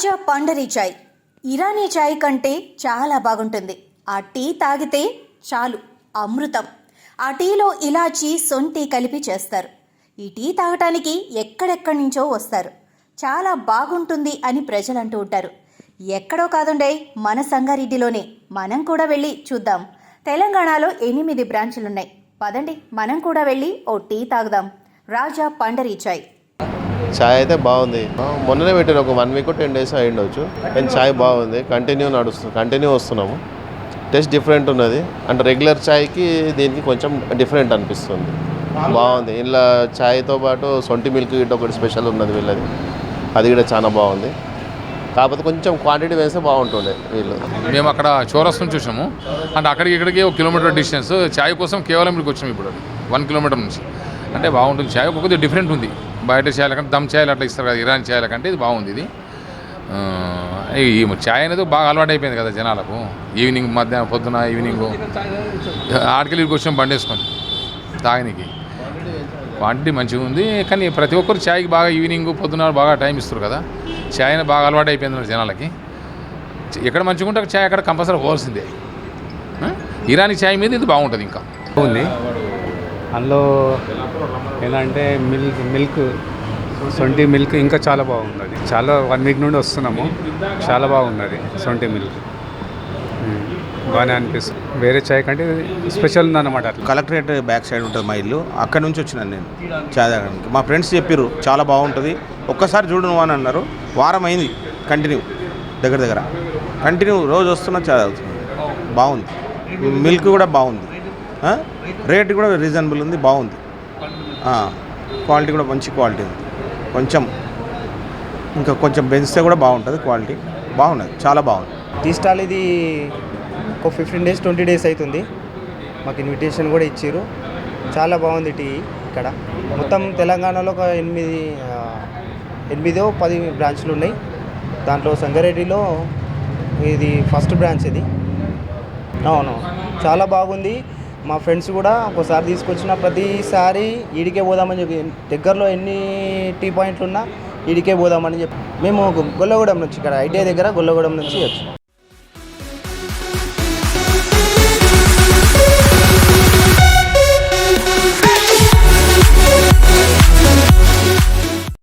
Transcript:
రాజా పండరి చాయ్. ఇరానీ చాయ్ కంటే చాలా బాగుంటుంది. ఆ టీ తాగితే చాలు అమృతం. ఆ టీలో ఇలాచీ సొంటి కలిపి చేస్తారు. ఈ టీ తాగటానికి ఎక్కడెక్కడి నుంచో వస్తారు. చాలా బాగుంటుంది అని ప్రజలు అంటూ ఉంటారు. ఎక్కడో కాదుండే మన సంగారెడ్డిలోనే. మనం కూడా వెళ్ళి చూద్దాం. తెలంగాణలో ఎనిమిది బ్రాంచులున్నాయి. పదండి మనం కూడా వెళ్ళి ఓ టీ తాగుదాం. రాజా పండరీ చాయ్. ఛాయ్ అయితే బాగుంది. మొన్ననే పెట్టారు ఒక వన్ వీక్ టెన్ డేస్ అయి ఉండొచ్చు. కానీ ఛాయ్ బాగుంది. కంటిన్యూ నడుస్తుంది కంటిన్యూ వస్తున్నాము. టేస్ట్ డిఫరెంట్ ఉన్నది. అంటే రెగ్యులర్ ఛాయ్కి దీనికి కొంచెం డిఫరెంట్ అనిపిస్తుంది. బాగుంది. ఇలా ఛాయ్తో పాటు సొంటి మిల్క్ గిట్ట ఒకటి స్పెషల్ ఉన్నది వీళ్ళది. అది కూడా చాలా బాగుంది. కాకపోతే కొంచెం క్వాంటిటీ వేస్తే బాగుంటుండే వీళ్ళు. మేము అక్కడ చోరస్ నుంచి వచ్చాము. అంటే అక్కడికి ఇక్కడికి ఒక కిలోమీటర్ డిస్టెన్స్ ఛాయ్ కోసం కేవలం ఇక్కడికి వచ్చాము ఇప్పుడు. వన్ కిలోమీటర్ నుంచి. అంటే బాగుంటుంది. ఛాయ్ కొద్దిగా డిఫరెంట్ ఉంది. బయట ఛాయల కంటే దమ్ ఛాయలు అట్లా ఇస్తారు కదా ఇరాన్ ఛాయల కంటే ఇది బాగుంది ఇది. ఈ ఛాయ్ అనేది బాగా అలవాటు అయిపోయింది కదా జనాలకు. ఈవినింగ్ మధ్యాహ్నం పొద్దున ఈవినింగ్. ఆడికెళ్ళి కూర్చొని వచ్చాం బండి వేసుకొని తాగనికి. క్వాంటిటీ మంచిగా ఉంది కానీ ప్రతి ఒక్కరు ఛాయ్కి బాగా ఈవినింగ్ పొద్దున బాగా టైం ఇస్తారు కదా. ఛాయ్ అనేది బాగా అలవాటు అయిపోయింది జనాలకి. ఎక్కడ మంచిగా ఉంటే ఛాయ్ అక్కడ కంపల్సరీ పోవాల్సిందే. ఇరానీ ఛాయ్ మీద ఇది బాగుంటుంది ఇంకా. ఉంది అందులో ఏంటంటే మిల్క్ మిల్క్ సొంటి మిల్క్ ఇంకా చాలా బాగుంది అది చాలా వన్ వీక్ నుండి వస్తున్నాము. చాలా బాగున్నది సొంటి మిల్క్. బాగానే అనిపిస్తుంది. వేరే చాయ్ కంటే స్పెషల్ ఉందన్నమాట అట్లా కలెక్టరేట్ బ్యాక్ సైడ్ ఉంటుంది మా ఇల్లు. అక్కడ నుంచి వచ్చినాను నేను చాయ్ తాగడానికి. మా ఫ్రెండ్స్ చెప్పారు చాలా బాగుంటుంది. ఒక్కసారి చూడు నువ్వు అని అన్నారు. వారం అయింది. కంటిన్యూ. దగ్గర దగ్గర. కంటిన్యూ. రోజు వస్తున్నా చాయ్ తాగుతుంది బాగుంది. మిల్క్ కూడా బాగుంది. రేట్ కూడా రీజనబుల్ ఉంది బాగుంది. క్వాలిటీ కూడా మంచి క్వాలిటీ ఉంది. కొంచెం ఇంకా కొంచెం పెంచితే కూడా బాగుంటుంది క్వాలిటీ. బాగున్నది చాలా బాగుంది. టీ స్టాల్ ఇది ఒక ఫిఫ్టీన్ డేస్ ట్వంటీ డేస్ అవుతుంది మాకు ఇన్విటేషన్ కూడా ఇచ్చారు చాలా బాగుంది టీ ఇక్కడ. మొత్తం తెలంగాణలో ఒక ఎనిమిది ఎనిమిదో పది బ్రాంచ్లు ఉన్నాయి. దాంట్లో సంగారెడ్డిలో ఇది ఫస్ట్ బ్రాంచ్ ఇది. అవును చాలా బాగుంది. మా ఫ్రెండ్స్ కూడా ఒకసారి తీసుకొచ్చిన ప్రతిసారి ఈడికే పోదామని చెప్పి దగ్గరలో ఎన్ని టీ పాయింట్లు ఉన్నా ఈడికే పోదామని చెప్పి మేము గొల్లగూడెం నుంచి ఇక్కడ ఐటీఐ దగ్గర గొల్లగూడెం నుంచి వచ్చాం.